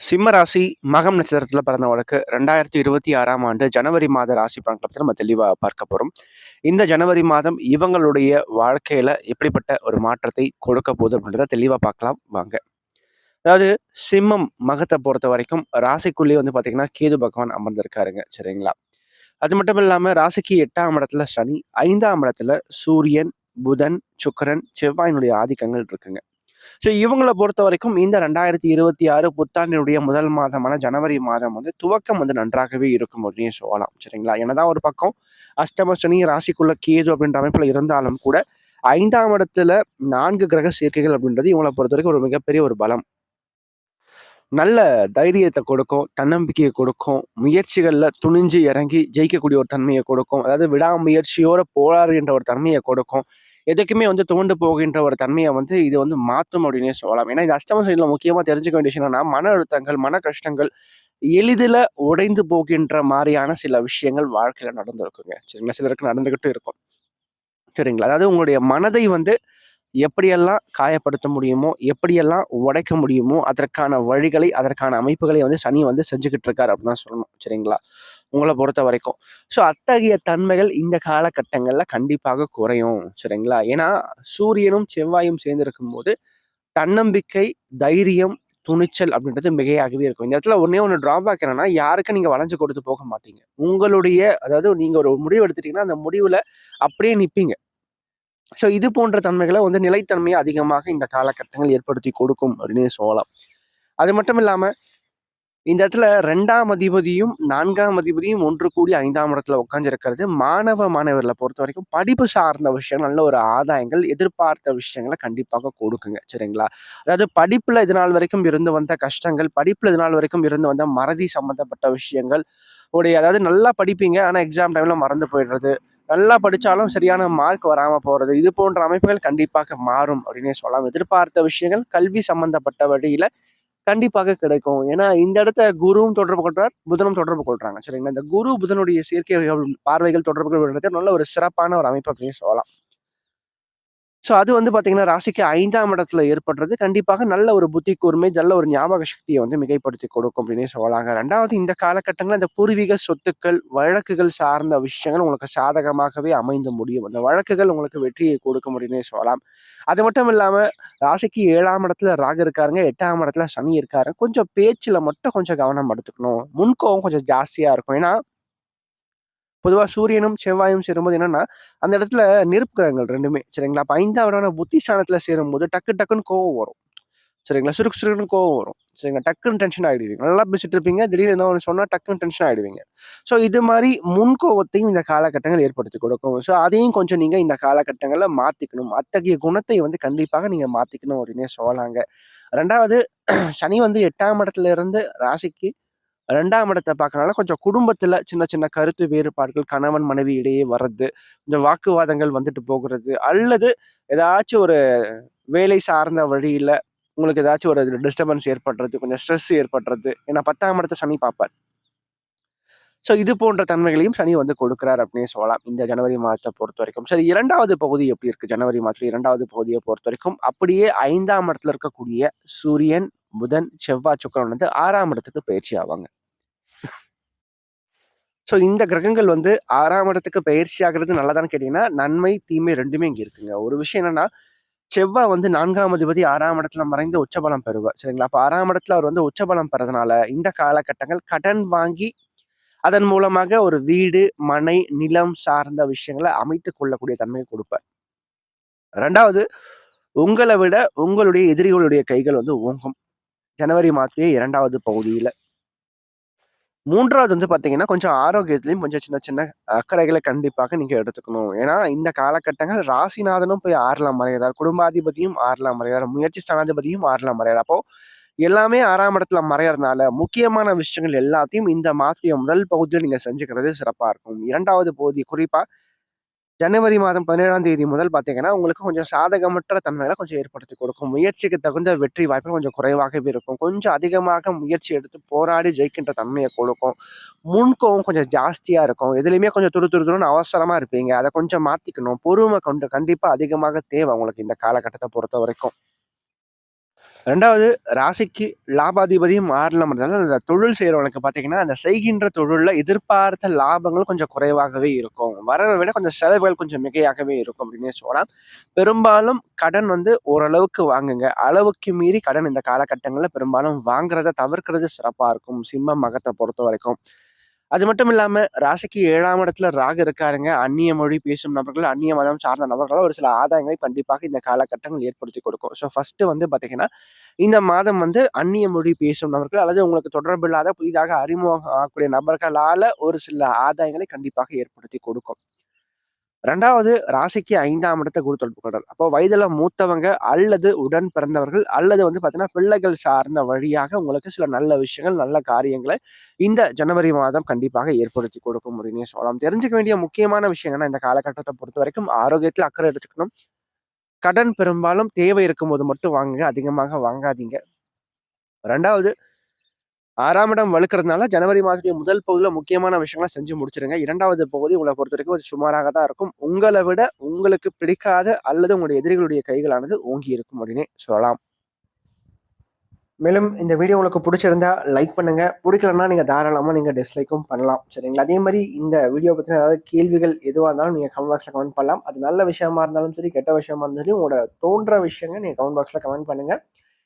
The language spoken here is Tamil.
சிம்ம ராசி மகம் நட்சத்திரத்தில் பிறந்தவங்களுக்கு ரெண்டாயிரத்தி இருபத்தி ஆறாம் ஆண்டு ஜனவரி மாத ராசி பலன்களை பற்றி நம்ம தெளிவாக பார்க்க போகிறோம் இந்த ஜனவரி மாதம் இவங்களுடைய வாழ்க்கையில் எப்படிப்பட்ட ஒரு மாற்றத்தை கொடுக்க போகுது அப்படின்றத தெளிவாக பார்க்கலாம் வாங்க. அதாவது சிம்மம் மகத்தை பொறுத்த வரைக்கும் ராசிக்குள்ளேயே வந்து பார்த்தீங்கன்னா கேது பகவான் அமர்ந்திருக்காருங்க சரிங்களா? அது மட்டும் இல்லாமல் ராசிக்கு எட்டாம் இடத்துல சனி ஐந்தாம் இடத்துல சூரியன் புதன் சுக்கிரன் செவ்வாயினுடைய ஆதிக்கங்கள் இருக்குங்க. ஸோ இவங்களை பொறுத்த வரைக்கும் இந்த ரெண்டாயிரத்தி இருபத்தி ஆறு புத்தாண்டினுடைய முதல் மாதமான ஜனவரி மாதம் வந்து துவக்கம் வந்து நன்றாகவே இருக்கும் அப்படின்னு சொல்லலாம். சரிங்களா? என்னதான் ஒரு பக்கம் அஷ்டம சனி ராசிக்குள்ள கேது அப்படின்ற அமைப்பில் இருந்தாலும் கூட ஐந்தாம் இடத்துல நான்கு கிரக சேர்க்கைகள் அப்படின்றது இவங்களை பொறுத்த வரைக்கும் ஒரு மிகப்பெரிய ஒரு பலம். நல்ல தைரியத்தை கொடுக்கும் தன்னம்பிக்கையை கொடுக்கும் முயற்சிகளில் துணிஞ்சு இறங்கி ஜெயிக்கக்கூடிய ஒரு தன்மையை கொடுக்கும் அதாவது விடாமுயற்சியோட போராடுகின்ற ஒரு தன்மையை கொடுக்கும் எதுக்குமே வந்து தோண்டு போகின்ற ஒரு தன்மையை வந்து இது வந்து மாற்றும் அப்படின்னே சொல்லலாம். ஏன்னா இந்த அஷ்டம சைடில் முக்கியமாக தெரிஞ்சுக்க வேண்டிய விஷயம் என்னன்னா மன அழுத்தங்கள் மன கஷ்டங்கள் எளிதில் உடைந்து போகின்ற மாதிரியான சில விஷயங்கள் வாழ்க்கையில் நடந்திருக்குங்க. சரிங்களா? சிலருக்கு நடந்துக்கிட்டும் இருக்கும். சரிங்களா? அதாவது உங்களுடைய மனதை வந்து எப்படியெல்லாம் காயப்படுத்த முடியுமோ எப்படியெல்லாம் உடைக்க முடியுமோ அதற்கான வழிகளை அதற்கான அமைப்புகளை வந்து சனி வந்து செஞ்சுக்கிட்டு இருக்காரு அப்படின்னு தான் சொல்லணும். சரிங்களா? உங்களை பொறுத்த வரைக்கும். ஸோ அத்தகைய தன்மைகள் இந்த காலகட்டங்களில் கண்டிப்பாக குறையும். சரிங்களா? ஏன்னா சூரியனும் செவ்வாயும் சேர்ந்திருக்கும் போது தன்னம்பிக்கை தைரியம் துணிச்சல் அப்படின்றது மிகையாகவே இருக்கும். இந்த இடத்துல ஒன்னே ஒன்று டிராபேக் என்னன்னா யாருக்கும் நீங்கள் வளைஞ்சு கொடுத்து போக மாட்டீங்க. உங்களுடைய அதாவது நீங்கள் ஒரு முடிவு எடுத்துட்டீங்கன்னா அந்த முடிவில் அப்படியே நிற்பீங்க ஸோ இது போன்ற தன்மைகளை வந்து நிலைத்தன்மையை அதிகமாக இந்த காலகட்டங்கள் ஏற்படுத்தி கொடுக்கும் அப்படின்னு சொல்லலாம். அது மட்டும் இல்லாமல் இந்த இடத்துல ரெண்டாம் அதிபதியும் நான்காம் அதிபதியும் ஒன்று கூடி ஐந்தாம் இடத்துல உட்காந்துருக்கிறது மாணவ மாணவர்களை பொறுத்த வரைக்கும் படிப்பு சார்ந்த விஷயம் நல்ல ஒரு ஆதாயங்கள் எதிர்பார்த்த விஷயங்களை கண்டிப்பாக கொடுக்குங்க. சரிங்களா? அதாவது படிப்பில் இது நாள் வரைக்கும் இருந்து வந்த கஷ்டங்கள் படிப்பில் இது நாள் வரைக்கும் இருந்து வந்த மறதி சம்பந்தப்பட்ட விஷயங்கள் உடைய அதாவது நல்லா படிப்பீங்க ஆனால் எக்ஸாம் டைமில் மறந்து போயிடுறது நல்லா படித்தாலும் சரியான மார்க் வராமல் போகிறது இது போன்ற அமைப்புகள் கண்டிப்பாக மாறும் அப்படின்னே சொல்லலாம். எதிர்பார்த்த விஷயங்கள் கல்வி சம்பந்தப்பட்ட வழியில் கண்டிப்பாக கிடைக்கும். ஏன்னா இந்த இடத்த குருவும் தொடர்பு கொள்றார் புதனும் தொடர்பு கொள்றாங்க. சரிங்களா? இந்த குரு புதனுடைய சேர்க்கை பார்வைகள் தொடர்பு தொடர்புகள் நல்ல ஒரு சிறப்பான ஒரு அமைப்பு அப்படின்னு சொல்லலாம். ஸோ அது வந்து பார்த்தீங்கன்னா ராசிக்கு ஐந்தாம் இடத்துல ஏற்படுறது. கண்டிப்பாக நல்ல ஒரு புத்தி கூர்மை நல்ல ஒரு ஞாபக சக்தியை வந்து மிகைப்படுத்தி கொடுக்கும் அப்படின்னே சொல்லலாங்க. ரெண்டாவது இந்த காலகட்டங்களில் இந்த பூர்வீக சொத்துக்கள் வழக்குகள் சார்ந்த விஷயங்கள் உங்களுக்கு சாதகமாகவே அமைந்து முடியும். அந்த வழக்குகள் உங்களுக்கு வெற்றியை கொடுக்கும் அப்படின்னே சொல்லலாம். அது மட்டும் இல்லாமல் ராசிக்கு ஏழாம் இடத்துல ராகு இருக்காருங்க எட்டாம் இடத்துல சனி இருக்காரு. கொஞ்சம் பேச்சில் மட்டும் கொஞ்சம் கவனம் எடுத்துக்கணும். முன்கோவம் கொஞ்சம் ஜாஸ்தியாக இருக்கும். ஏன்னா பொதுவாக சூரியனும் செவ்வாயும் சேரும்போது என்னன்னா அந்த இடத்துல நெருப்பு கிரகங்கள் ரெண்டுமே சரிங்களா? அப்போ ஐந்தாவதான புத்தி ஸ்தானத்துல சேரும்போது டக்கு டக்குன்னு கோவம் வரும். சரிங்களா? சுருக்கு சுருக்குன்னு கோவம் வரும். சரிங்களா? டக்குன்னு டென்ஷன் ஆகிடுவீங்க நல்லா பேசிட்டு இருப்பீங்க. திடீர்னு என்ன ஒன்று சொன்னால் டக்குன்னு டென்ஷன் ஆகிடுவீங்க ஸோ இது மாதிரி முன்கோவத்தையும் இந்த காலகட்டங்கள் ஏற்படுத்தி கொடுக்கும். ஸோ அதையும் கொஞ்சம் நீங்கள் இந்த காலகட்டங்களில் மாற்றிக்கணும் அத்தகைய குணத்தை வந்து கண்டிப்பாக நீங்கள் மாற்றிக்கணும் அப்படின்னே சொல்லலாங்க. ரெண்டாவது சனி வந்து எட்டாம் இடத்துல இருந்து ராசிக்கு ரெண்டாம் இடத்தை பார்க்கறனால கொஞ்சம் குடும்பத்தில் சின்ன சின்ன கருத்து வேறுபாடுகள் கணவன் மனைவி இடையே வர்றது இந்த வாக்குவாதங்கள் வந்துட்டு போகிறது அல்லது ஏதாச்சும் ஒரு வேலை சார்ந்த வழியில் உங்களுக்கு ஏதாச்சும் ஒரு டிஸ்டர்பன்ஸ் ஏற்படுறது கொஞ்சம் ஸ்ட்ரெஸ் ஏற்படுறது ஏன்னா பத்தாம் இடத்த சனி பார்ப்பார். ஸோ இது போன்ற தன்மைகளையும் சனி வந்து கொடுக்குறார் அப்படின்னு சொல்லலாம். இந்த ஜனவரி மாதத்தை பொறுத்த வரைக்கும். சரி இரண்டாவது பகுதி எப்படி இருக்குது ஜனவரி மாதத்துல இரண்டாவது பகுதியை பொறுத்த வரைக்கும் அப்படியே ஐந்தாம் இடத்துல இருக்கக்கூடிய சூரியன் புதன் செவ்வாய் சுக்கரன் வந்து ஆறாம் இடத்துக்கு பயிற்சி ஆவாங்க. ஸோ இந்த கிரகங்கள் வந்து ஆறாம் இடத்துக்கு பயிற்சி ஆகிறது நல்லதான்னு கேட்டீங்கன்னா நன்மை தீமை ரெண்டுமே இங்கே இருக்குங்க. ஒரு விஷயம் என்னன்னா செவ்வாய் வந்து நான்காம் அதிபதி ஆறாம் இடத்துல மறைந்து உச்சபலம் பெறுவார் சரிங்களா? அப்போ ஆறாம் இடத்துல அவர் வந்து உச்சபலம் பெறதுனால இந்த காலகட்டங்கள் கடன் வாங்கி அதன் மூலமாக ஒரு வீடு மனை நிலம் சார்ந்த விஷயங்களை அமைத்து கொள்ளக்கூடிய தன்மையை கொடுப்பார். ரெண்டாவது உங்களை விட உங்களுடைய எதிரிகளுடைய கைகள் வந்து ஓங்கும். ஜனவரி மாதத்துலேயே இரண்டாவது பகுதியில் மூன்றாவது வந்து பார்த்தீங்கன்னா, கொஞ்சம் ஆரோக்கியத்துலையும் கொஞ்சம் சின்ன சின்ன அக்கறைகளை கண்டிப்பாக நீங்கள் எடுத்துக்கணும். ஏன்னா, இந்த காலகட்டங்கள் ராசிநாதனும் போய் 6ல மறையிறார். குடும்பாதிபதியும் 6ல மறையிறார். முயற்சி ஸ்தானாதிபதியும் ஆறலாம் மறைகிறார் அப்போ எல்லாமே ஆறாம் இடத்துல மறையறதுனால முக்கியமான விஷயங்கள் எல்லாத்தையும் இந்த மாதத்துடைய முதல் பகுதியில் நீங்கள் செஞ்சுக்கிறது சிறப்பாக இருக்கும். இரண்டாவது பகுதி குறிப்பாக ஜனவரி மாதம் 17ஆம் தேதி முதல் பார்த்தீங்கன்னா, உங்களுக்கு கொஞ்சம் சாதகமற்ற தன்மைகளை கொஞ்சம் ஏற்படுத்தி கொடுக்கும். முயற்சிக்கு தகுந்த வெற்றி வாய்ப்புகள் கொஞ்சம் குறைவாகவே இருக்கும். கொஞ்சம் அதிகமாக முயற்சி எடுத்து போராடி ஜெயிக்கின்ற தன்மையை கொடுக்கும். முன்கோவம் கொஞ்சம் ஜாஸ்தியாக இருக்கும். எதுலயுமே கொஞ்சம் துரு துரு துருன்னு அவசரமாக இருப்பீங்க. அதை கொஞ்சம் மாற்றிக்கணும் பொறுமை கொண்டு கண்டிப்பாக அதிகமாக தேவை உங்களுக்கு இந்த காலகட்டத்தை பொறுத்த வரைக்கும் ரெண்டாவது ராசிக்கு லாபாதிபதியும் 6ல மறைஞ்சனால, அந்த தொழில் செய்கிறவனுக்கு பார்த்தீங்கன்னா, அந்த செய்கின்ற தொழிலில் எதிர்பார்த்த லாபங்கள் கொஞ்சம் குறைவாகவே இருக்கும். வரவை விட கொஞ்சம் செலவுகள் கொஞ்சம் மிகையாகவே இருக்கும் அப்படின்னே சொல்லலாம். பெரும்பாலும் கடன் வந்து ஓரளவுக்கு வாங்குங்க. அளவுக்கு மீறி கடன் இந்த காலகட்டங்களில் பெரும்பாலும் வாங்குறத தவிர்க்கிறது சிறப்பாக இருக்கும். சிம்ம பொறுத்த வரைக்கும் அது மட்டும் இல்லாமல் ராசிக்கு ஏழாம் இடத்துல ராகு இருக்காருங்க. அந்நிய மொழி பேசும் நபர்கள், அந்நிய மதம் சார்ந்த நபர்களால் ஒரு சில ஆதாயங்களை கண்டிப்பாக இந்த காலகட்டங்கள் ஏற்படுத்தி கொடுக்கும். ஸோ ஃபஸ்ட்டு வந்து பார்த்தீங்கன்னா, இந்த மாதம் வந்து அந்நிய மொழி பேசும் நபர்கள் அல்லது உங்களுக்கு தொடர்பு இல்லாத புதிதாக அறிமுகம் ஆகக்கூடிய நபர்களால் ஒரு சில ஆதாயங்களை கண்டிப்பாக ஏற்படுத்தி கொடுக்கும். ரெண்டாவது ராசிக்கு ஐந்தாம் இடத்தை குரு தொடர்பு கொள்றார். அப்போ வயதில் மூத்தவங்க அல்லது உடன் பிறந்தவர்கள் அல்லது வந்து பார்த்தீங்கன்னா, பிள்ளைகள் சார்ந்த வழியாக உங்களுக்கு சில நல்ல விஷயங்கள், நல்ல காரியங்களை இந்த ஜனவரி மாதம் கண்டிப்பாக ஏற்படுத்தி கொடுக்கும் அப்டின்னே சொல்லலாம். தெரிஞ்சுக்க வேண்டிய முக்கியமான விஷயம் இந்த இந்த பொறுத்த வரைக்கும் ஆரோக்கியத்தில் அக்கறை எடுத்துக்கணும். கடன் பெரும்பாலும் தேவை இருக்கும்போது மட்டும் வாங்குங்க. அதிகமாக வாங்காதீங்க. ரெண்டாவது ஆறாம் இடம் வலுக்கிறதுனால ஜனவரி மாதத்துடைய முதல் பகுதியில் முக்கியமான விஷயங்களை செஞ்சு முடிச்சிருங்க இரண்டாவது பகுதி உங்களை பொறுத்த வரைக்கும் சுமாராக தான் இருக்கும். உங்களை விட உங்களுக்கு பிடிக்காத அல்லது உங்களுடைய எதிரிகளுடைய கைகளானது ஓங்கி இருக்கும் அப்படின்னு சொல்லலாம். மேலும் இந்த வீடியோ உங்களுக்கு பிடிச்சிருந்தா லைக் பண்ணுங்க. பிடிக்கலன்னா நீங்க தாராளமாக நீங்க டிஸ்லைக்கும் பண்ணலாம். சரிங்களா? அதே மாதிரி இந்த வீடியோ பற்றின ஏதாவது கேள்விகள் எதுவாக இருந்தாலும் நீங்க கமெண்ட் பாக்ஸில் கமெண்ட் பண்ணலாம். அது நல்ல விஷயமா இருந்தாலும் சரி, கெட்ட விஷயமா இருந்தாலும் உங்களோட தோன்ற விஷயங்கள் நீங்க கமெண்ட் பாக்ஸில் கமெண்ட் பண்ணுங்க.